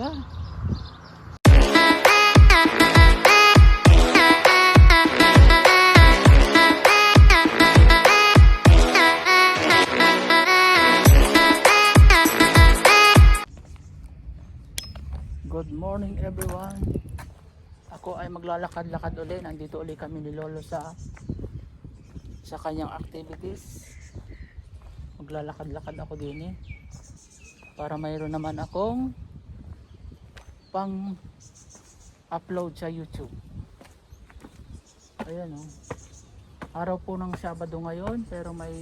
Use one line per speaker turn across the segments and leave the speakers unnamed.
pa. Good morning everyone. Ako ay maglalakad-lakad uli. Nandito uli kami ni Lolo sa sa kanyang activities. Maglalakad-lakad ako din eh. Para mayroon naman akong pang upload sa YouTube. Ayan oh. Araw po ng Sabado ngayon pero may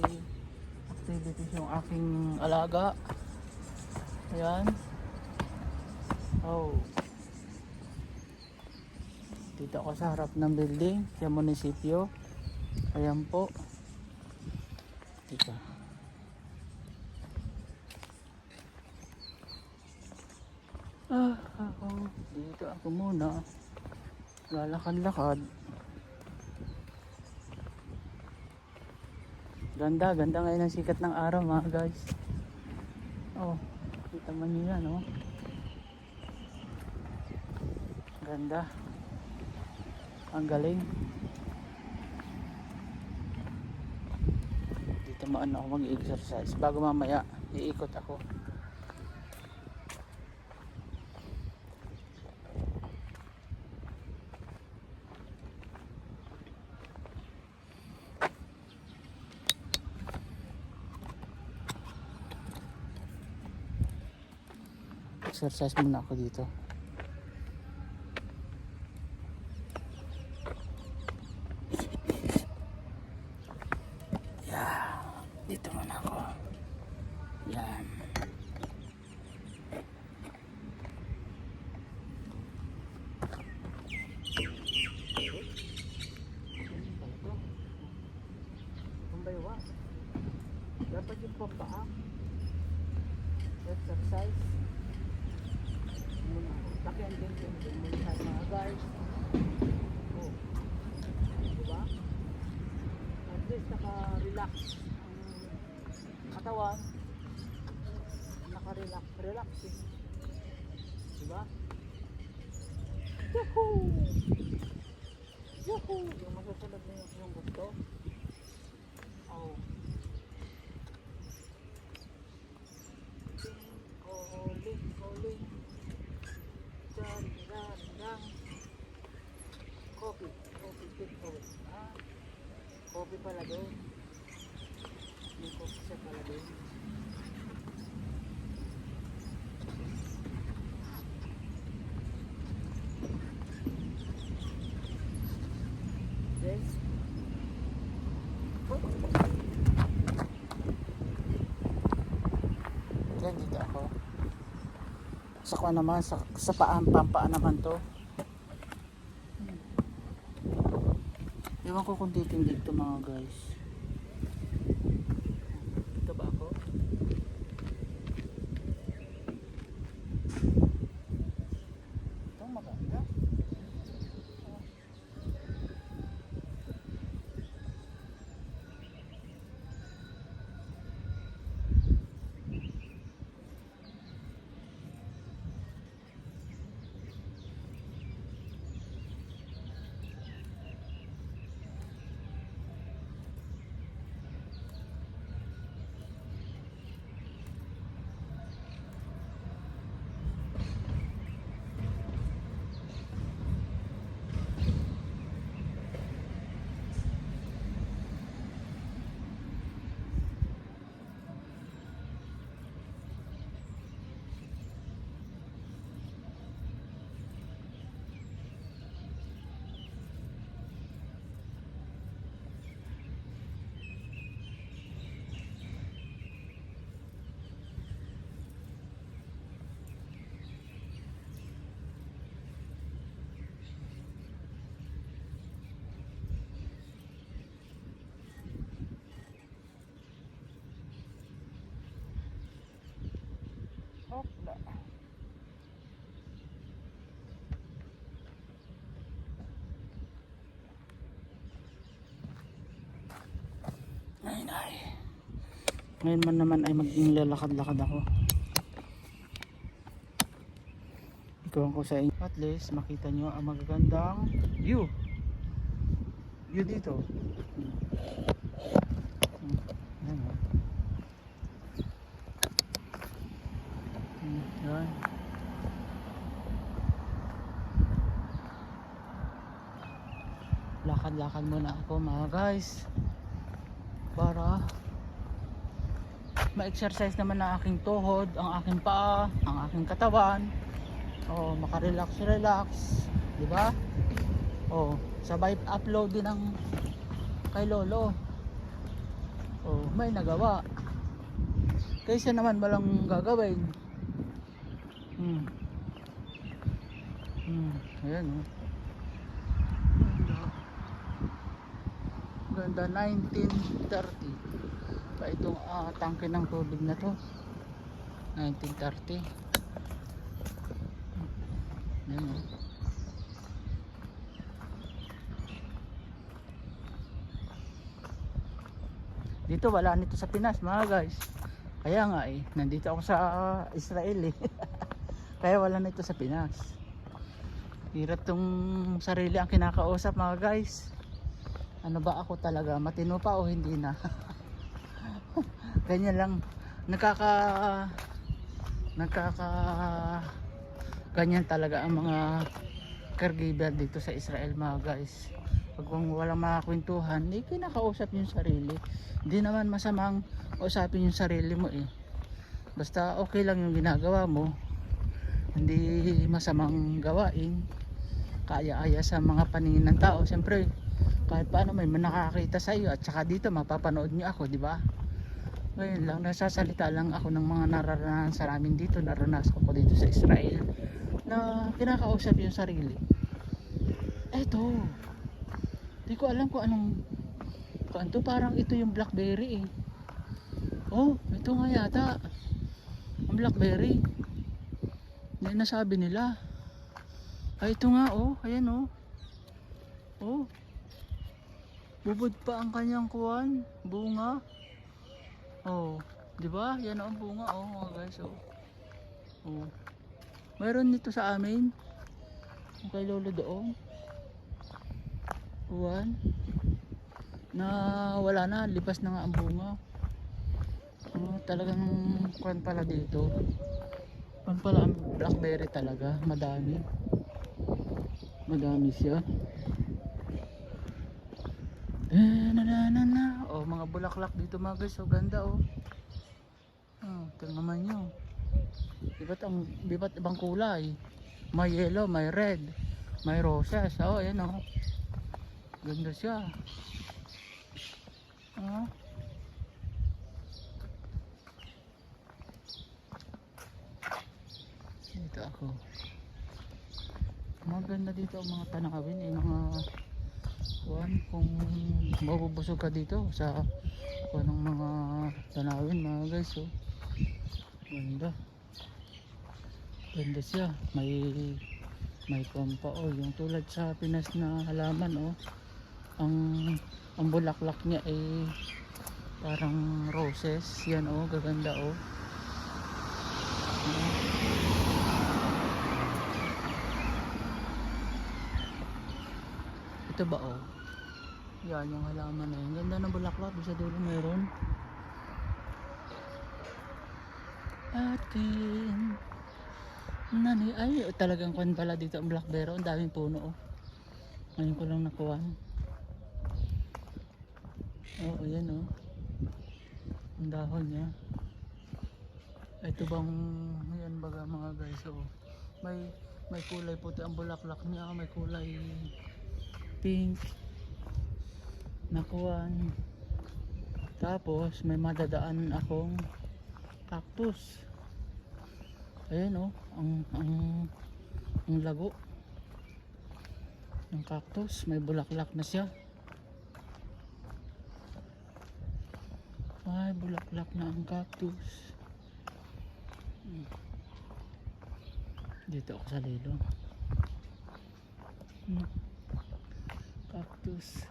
activities yung aking alaga. Ayan. Oh. Dito ako sa harap ng building sa munisipyo. Ayan po. Dito. Ah, ako. Dito ako muna. Lalakad-lakad. Ganda, ganda ngayon ang sikat ng araw mga guys. Oh, kita man nyo yan oh. Ganda. Ang galing. Dito maan ako mag-exercise. Bago mamaya, iikot ako. Exercise muna ako dito. Yeah, dito muna ako. Yan. Kumbaywa. Dapat yung pambaa. Exercise. Muna. Laki ang din din din muna tayo mga guys. Oh. Diba? at least naka-relax ang katawan. Naka-relax. Diba Yahoo! Yahoo! yung masusunod na yung, yung gusto oh Calling, calling. Dun, dun, dun. Coffee, coffee, take away. Ah, Coffee pala doon. May coffee siya pala doon. Then, Yan dito ako. Sa kuha naman, sa, sa paan, pampaan naman to. Ewan ko kung titindig to mga guys. Dito ba ako? Ito maganda. Hopla. Ay, ay. Ngayon man naman ay maglalakad-lakad ako.
Ikaw ko sa inyo. At least makita nyo ang magagandang view. View dito. Ayan, oh. Hmm, Yan. Lakad-lakad muna ako mga guys. Para ma-exercise naman ang aking tuhod, ang aking paa, ang aking katawan. Oh, makarelax-relax, 'di ba? Oh, sabay upload din ng kay Lolo. Oh, may nagawa. Kaysa naman walang gagawin. Hmm. Hmm, ayan oh. Ganda 1930 pa itong ah, tangke ng tubig na to. 1930 yan o dito wala nito sa Pinas mga guys. Kaya nga eh nandito ako sa Israel eh. Kaya wala nito sa Pinas. Hirap tong sarili ang kinakausap mga guys. Ano ba ako talaga matino pa o hindi na ganyan lang. Nakaka nakaka ganyan talaga ang mga caregiver dito sa Israel mga guys. Pag kung walang makakwentuhan hindi kinakausap yung sarili. Hindi naman masamang usapin yung sarili mo eh. Basta okay lang yung ginagawa mo. Hindi masamang gawain. Kaya-aya sa mga paningin ng tao. Siyempre kahit paano may nakakita sa iyo at saka dito mapapanood niyo ako di ba ngayon lang nasasalita lang ako ng mga nararanasan sa amin dito naranasan ko dito sa Israel na kinakausap yung sarili. Eto di ko alam kung anong kanto parang ito yung blackberry eh. Oh ito nga yata ang blackberry. Na nasabi nila. Ay ito nga oh ayan oh. Oh bubod pa ang kanyang kuwan bunga oh di ba? Yan ang bunga oh mga guys oh. Oh. Meron nito sa amin. Yung kay lolo doon. Kuwan na wala na lipas na nga ang bunga. Oh, talagang kuwan pala dito. Kuwan pala ang blackberry talaga madami. Madami siya. Eh, na na na na. Oh, bulaklak dito mga guys. Oh, ganda oh. Oh, tingnan naman nyo. Iba't ang iba't ibang kulay. May yellow, may red, may roses. Oh, ayan oh. Ganda siya. Oh. Dito ako. Maganda dito ang mga tanawin, eh, mga kuan kung mabubusog ka dito sa kuan ng mga tanawin mga guys oh. Ganda. Ganda siya. May may kuan pa oh, yung tulad sa Pinas na halaman oh. Ang ang bulaklak niya ay parang roses. Yan oh, gaganda oh. Ito ba oh? Yan yung halaman na yun. Ganda ng bulaklak. Doon sa dulo meron. Atin. Nani, ay talagang kwan pala dito ang blackberry. Ang daming puno oh. Ngayon ko lang nakuha. Oo, yan oh. Ang dahon niya. Ito bang, yan baga mga guys oh. May may kulay puti ang bulaklak niya, may kulay pink. Nakuan tapos may madadaan akong cactus. Ayan oh. Ang ang ang lago. Ng cactus. May bulaklak na siya. Ay bulaklak na ang cactus. Dito ako sa lilo. Hmm cactus.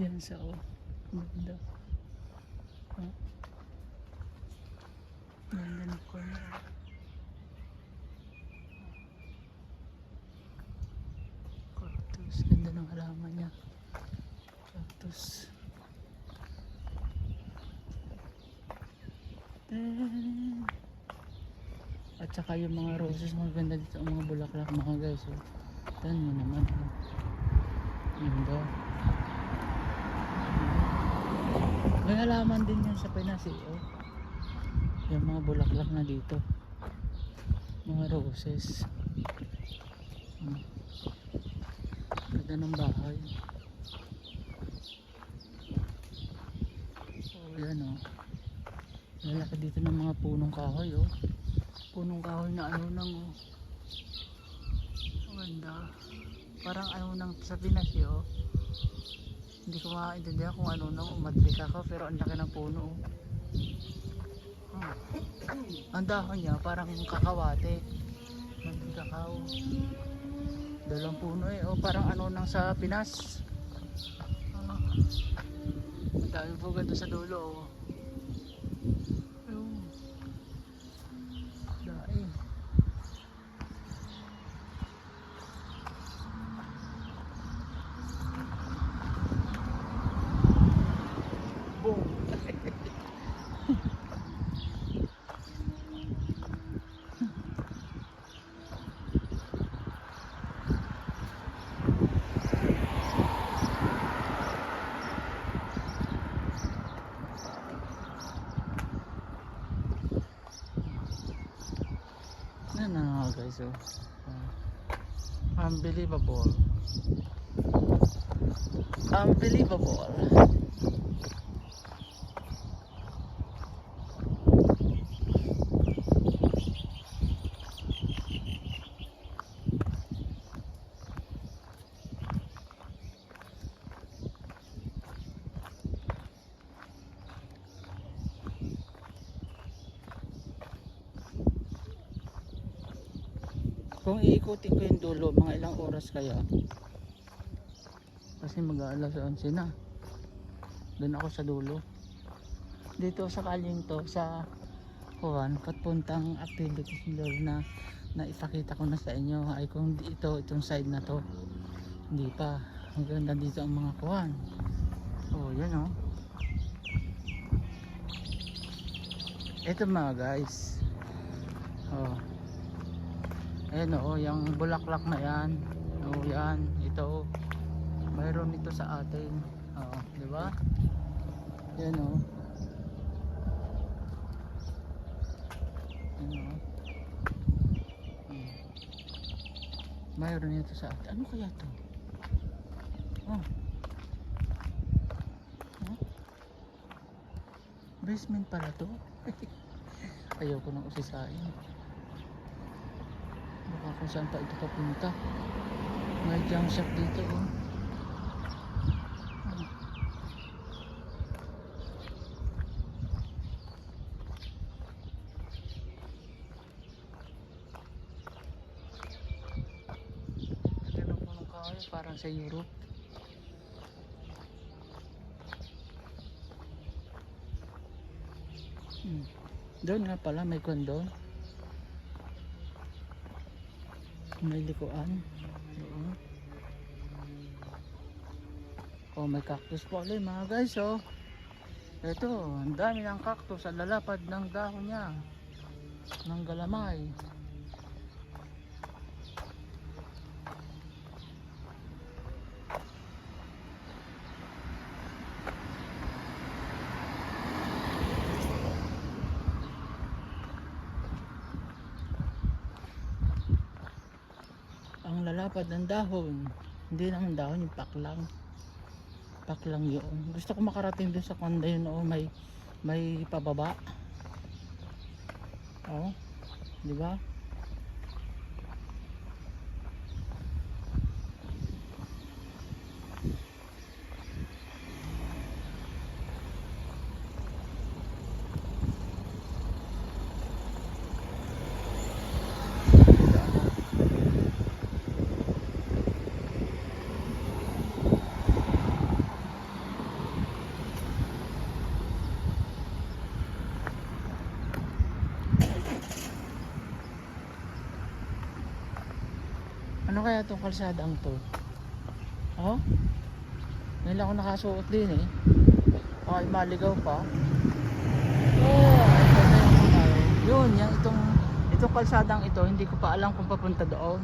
Yan sa o ganda oh. ganda na ko na cactus. Ganda ng halaman niya. Cactus. Then, at saka yung mga roses maganda dito ang mga bulaklak. Mga guys so, yan yun naman oh. Ganda. May alaman din yan sa Pinas eh. Oh. Yung mga bulaklak na dito. Mga roses. Hmm. Ganda ng bahay. Oh, yan oh. Lalaki dito ng mga punong kahoy oh. Punong kahoy na ano nang oh. Ang ganda. Parang ano nang sa Pinas eh, oh. Hindi ko maintindihan kung ano nang umadlik ako pero ang laki ng puno oh. Ah. Ang dahon niya parang kakawate. Ng kakao. Dalawang puno eh. Oh, parang ano nang sa Pinas. Ah. Dami po ganda sa dulo oh. Ayun. Daing. Boom. Yan na nga guys oh. Ah. Unbelievable. Unbelievable. Kung iikutin ko yung dulo, mga ilang oras kaya? Kasi mag-aalas 11 na. Doon ako sa dulo. Dito sa kalyeng to, sa kuwan, patpuntang activities nila na na ipakita ko na sa inyo ay kung ito, itong side na to hindi pa hanggang dito ang mga kuwan oh yan oh ito mga guys oh Ayan o, yung bulaklak na yan. O yan, ito. Mayroon ito sa atin. Oo, di ba? Yan o. Yan o. Hmm. Mayroon ito sa atin. Ano kaya to? Oh. Huh? Basement pala to. Ayoko nang usisain. Kung saan pa ito papunta. May junk shop dito oh. Kahoy, parang sa Europe. Hmm. Doon nga pala may kondon. May likuan. Oo. Oh, may cactus po ulit mga guys, oh. Ito, ang dami ng cactus sa lalapad ng dahon niya. Ng galamay. Ang lalapad ng dahon. Hindi naman dahon yung paklang. Paklang yun. Gusto ko makarating dun sa kanda yun oh, may may pababa. Oh di ba Ano kaya itong kalsadang to? Oh? Ngayon ako nakasuot din eh. Baka maligaw pa. Oh, yung Yun, yan itong itong kalsadang ito, hindi ko pa alam kung papunta doon.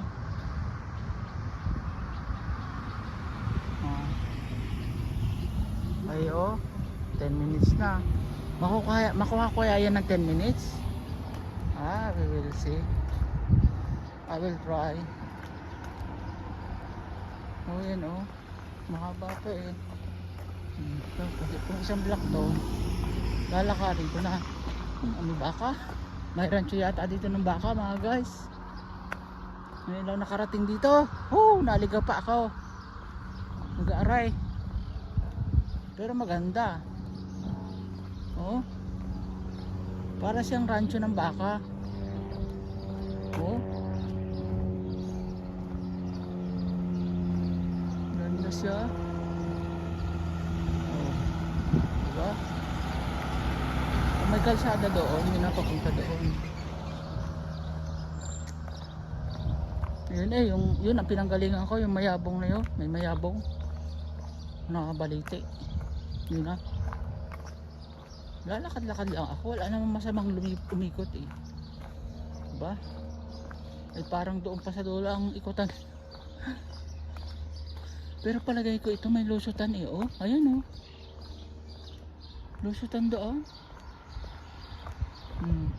Oh. Ay oh, 10 minutes na. Makukuha, makuha ko kaya yan ng 10 minutes? Ah, we will see. I will try. Oh, yan oh. Mahaba pa eh. Hmm, ito, kasi kung isang block to, lalakarin ko na. Hmm, Ano baka? May rancho yata dito ng baka mga guys. Ngayon lang nakarating dito. Oh, naligaw pa ako. Nag-aaray. Pero maganda. Oh. Para siyang rancho ng baka. Oh. Ganda siya. Oh. Diba? May kalsada doon, hindi na papunta doon. Yun eh, yung, yun ang pinanggalingan ko, yung mayabong na yun. May mayabong. Nakabalite. Yun na. Lalakad-lakad lang ako. Wala namang masamang lumi- umikot eh. Diba? Ay parang doon pa sa dulo ang ikutan. Pero palagay ko ito may lusutan eh. Oh, ayan oh. Lusutan doon. Hmm.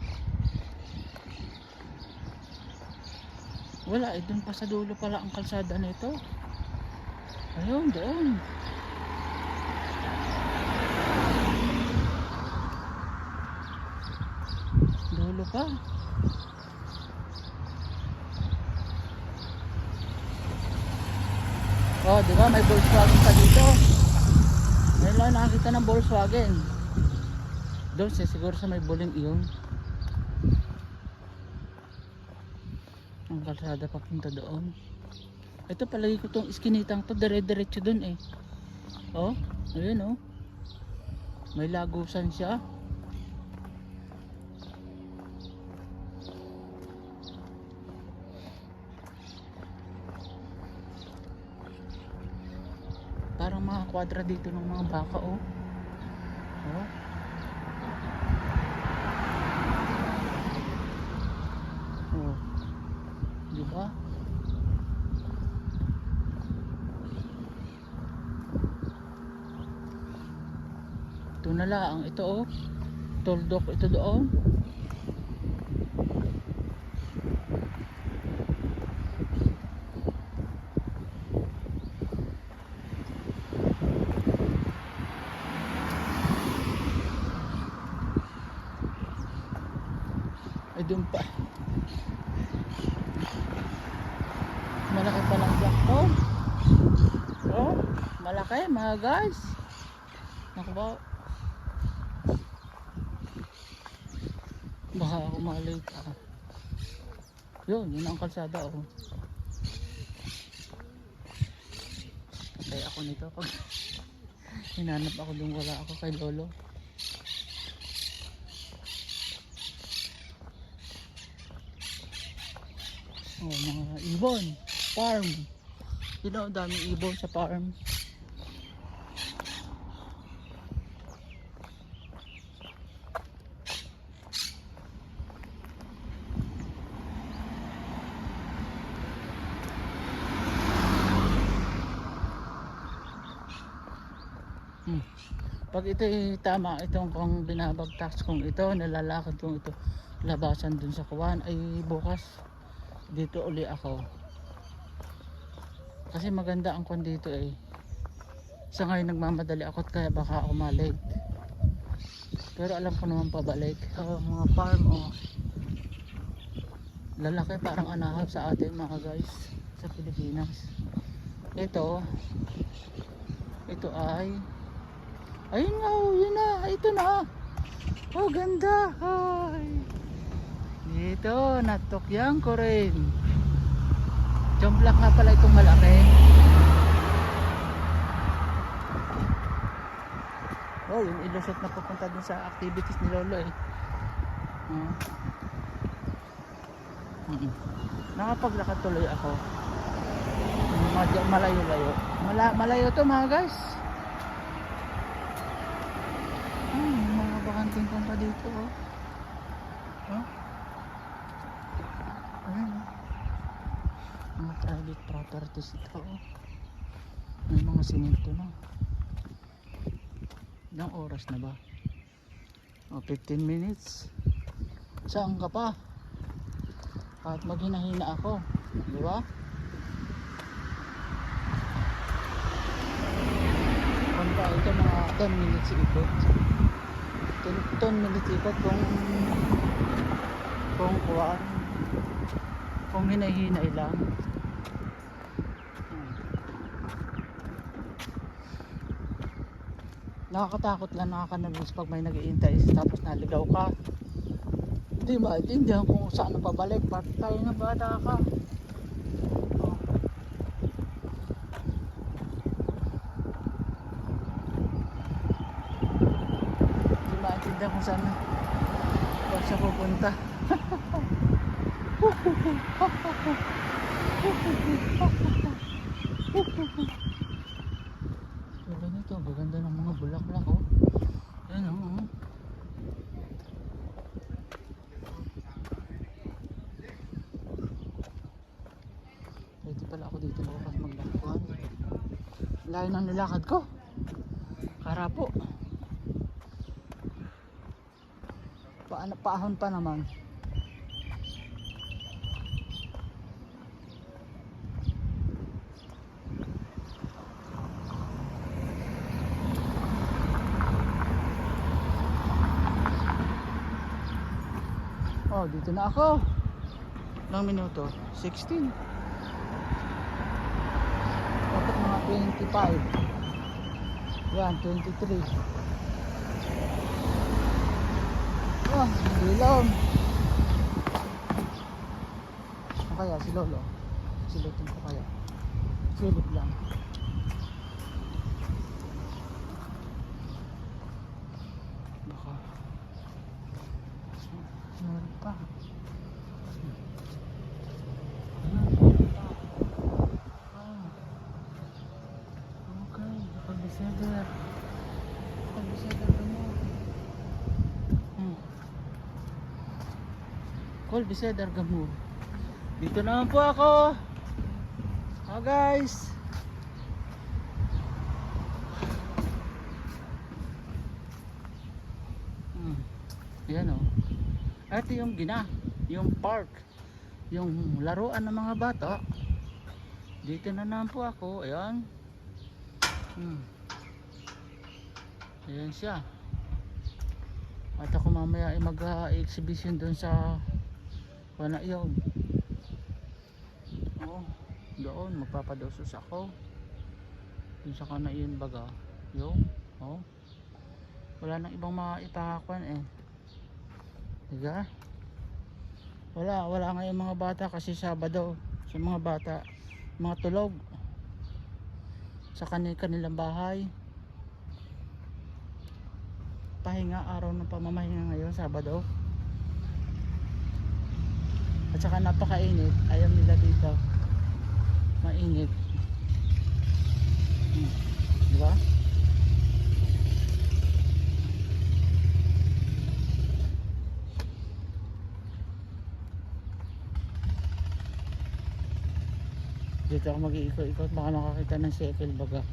Wala eh, doon pa sa dulo pala ang kalsada nito. Ayun, doon. Dulo pa. Oh, di ba may Volkswagen pa dito. Ngayon lang nakakita ng Volkswagen. Doon siya siguro sa may buling iyon. Ang kalsada papunta doon. Ito palagi ko tong iskinitang to dire-diretso doon eh. Oh, ayun oh. May lagusan siya. Parang mga kwadra dito ng mga baka oh. Oh. Oh. Di ba? Ito na lang ito oh. Tuldok ito doon. Ay doon pa. Malaki pa lang black to. Oh, malaki mga guys. Naku ba? Baka ako malate ah. Yun, yun ang kalsada oh. Patay ako nito pag hinanap ako dun wala ako kay lolo. Oh, mga ibon. Farm. You know, daming ibon sa farm. Hmm. Pag ito tama, itong kung binabagtas kong ito, nalalakad kong ito, labasan dun sa kuwan, ay bukas dito uli ako kasi maganda ang kwan dito eh. Sa ngayon nagmamadali ako at kaya baka ako malate. Pero alam ko naman pabalik oh, mga farm oh. Lalaki parang anahab sa atin mga guys sa Pilipinas. Ito ito ay ayun nga oh yun na ito na. Oh ganda ay dito, natukyang ko rin. Jumblak nga pala itong malaki. Oh, yung ilusot na pupunta dun sa activities ni Lolo eh. Hmm. Mm. Nakapaglakad tuloy ako. Malayo-layo. Mala malayo to mga guys. Hmm, mga bakanting pa dito oh. Huh? Ayan oh. Mga properties ito. May mga simento na. Ilang oras na ba? O 15 minutes. Saan ka pa? Kahit maghinahina ako. Di ba? Punta ito mga 10 minutes ikot. 10, 10 minutes ikot kung kung kuwan kung hinahinay lang. Nakakatakot lang, nakakanervous pag may nag-iintay tapos naligaw ka. Hindi maintindihan kung saan pabalik. Ba't tayo na bata ka? Hindi maintindihan kung saan kung siya pupunta. Ganda nito, ang gaganda ng mga bulaklak oh. Ayan oh. oh. Pwede pala ako dito bukas maglakad. Layo ng nilakad ko. Karapo. Paano paahon pa naman. Oh, dito na ako. Ilang minuto? 16. Dapat mga 25. Yan, 23. Ah, dilam. Ano kaya si Lolo? Silutin ko kaya. Silip lang. Baka. Meron pa. Ah. Okay, nakag-december. Nakag-december ka mo. Hmm. Call Bisedar Gamur. Dito naman po ako. Ah guys. Hmm. Yan oh. Ito yung gina, yung park, yung laruan ng mga bata. Dito na naman po ako, ayan. Hmm. Ayan siya. At ako mamaya ay mag-exhibition doon sa wala yun. Oo, doon magpapadosos ako. Doon sa kanayon baga. Yung, oh. Wala nang ibang mga ipakakuan eh. Diga? Wala, wala ngayon mga bata kasi Sabado sa mga bata, mga tulog sa kanil kanilang bahay. Pahinga araw ng pamamahinga ngayon, Sabado. At saka napakainit, ayaw nila dito. Mainit. Hmm. Di dito ako mag-iikot-ikot. Baka makakita ng cycle baga.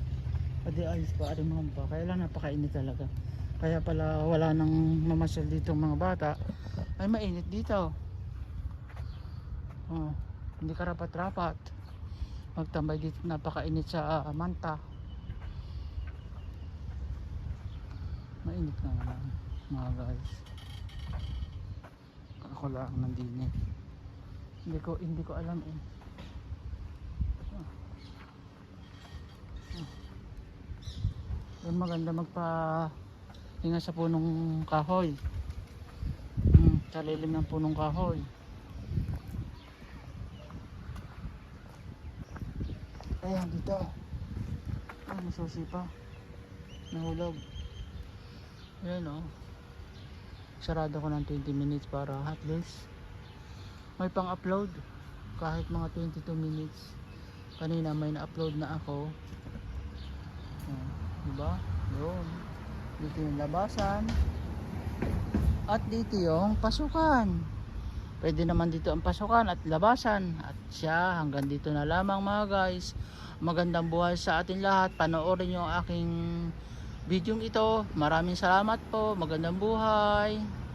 Pwede ayos pa rin mga kaya lang napakainit talaga. Kaya pala wala nang mamasyal dito mga bata. Ay mainit dito oh, hindi karapat-rapat magtambay dito napakainit sa ah, manta. Mainit nga naman mga guys. Ako lang nandini. Hindi ko hindi ko alam eh. Doon maganda magpa hinga sa punong kahoy. Hmm, sa lilim ng punong kahoy. Ayan dito. Ay, may susi pa. Nahulog. Ayan o. Oh. Sarado ko ng 20 minutes para at least may pang upload kahit mga 22 minutes kanina may na-upload na ako Ayan. Diba? Yun. Dito yung labasan. At dito yung pasukan. Pwede naman dito ang pasukan at labasan. At siya hanggang dito na lamang mga guys. Magandang buhay sa atin lahat. Panoorin yung aking video ito. Maraming salamat po. Magandang buhay.